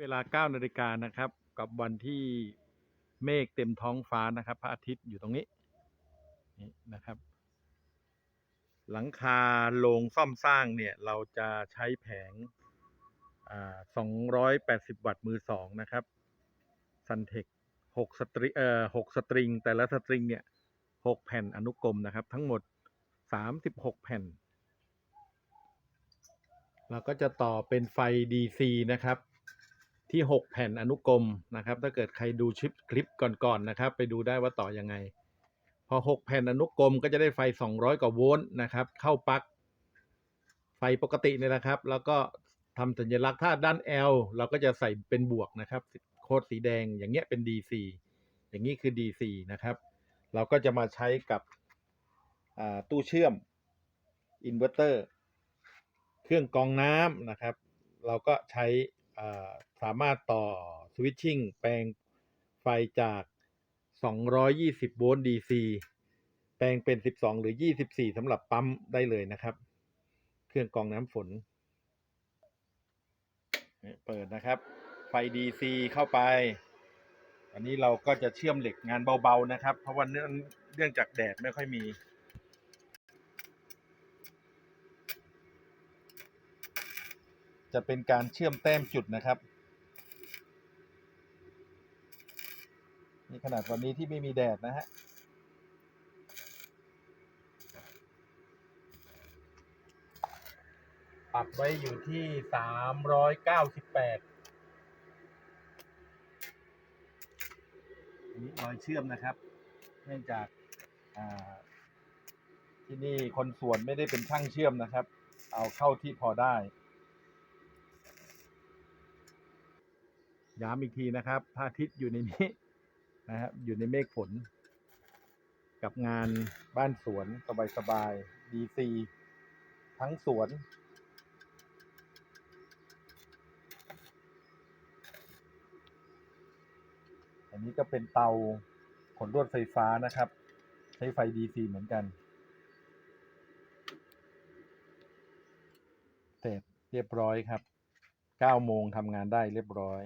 เวลา9นาฬิกานะครับ กับวันที่เมฆเต็มท้องฟ้านะครับ พระอาทิตย์อยู่ตรงนี้นี่นะครับ หลังคาโรงซ่อมสร้างเนี่ยเราจะใช้แผงอ่า280 วัตต์มือสองนะครับซันเทค6สตริเอ่อ6สตริง แต่ละสตริงเนี่ย6แผ่นอนุกรมนะครับ ทั้งหมด 36 แผ่นเราก็จะต่อเป็นไฟ DC นะครับ ที่ 6 แผ่นอนุกรมนะครับ ถ้าเกิดใครดูชิปคลิปก่อนๆนะครับ ไปดูได้ว่าต่อยังไง พอ 6 แผ่นอนุกรมก็จะได้ไฟ 200 กว่าโวลต์นะครับ เข้าปลั๊กไฟปกติเนี่ยนะครับ แล้วก็ทำสัญลักษณ์ถ้าด้าน L เราก็จะใส่เป็นบวกนะครับ โคดสีแดงอย่างเงี้ยเป็น DC อย่างนี้คือ DC นะครับ เราก็จะมาใช้กับตู้เชื่อมอินเวอร์เตอร์ เครื่องกองน้ำนะครับ เราก็ใช้ สามารถต่อสวิตชิ่งแปลงไฟจาก 220 โวลต์ DC แปลงเป็น 12 หรือ 24สำหรับปั๊มได้เลยนะครับ เครื่องกรองน้ำฝน เปิดนะครับ ไฟ DC เข้าไป อันนี้เราก็จะเชื่อมเหล็กงานเบา ๆ นะครับ เพราะว่าเนื่องเนื่องจากแดดไม่ค่อยมี จะเป็นการเชื่อมแต้มจุดนะครับนี่ขนาดวันนี้ที่ไม่มีแดดนะฮะปรับไว้อยู่ที่สามร้อยเก้าสิบแปดอันนี้รอยเชื่อมนะครับ เนื่องจากอ่าที่นี่คนสวนไม่ได้เป็นช่างเชื่อมนะครับ เอาเข้าที่พอได้ ย้ำอีกทีนะครับพระอาทิตย์อยู่ในนี้นะครับอยู่ในเมฆฝน กับงานบ้านสวนสบายๆ DC ทั้งสวนอันนี้ก็เป็นเตาขนลวดไฟฟ้านะครับ ใช้ไฟ DC เหมือนกันเสร็จเรียบร้อยครับ 9 โมงทำงานได้เรียบร้อย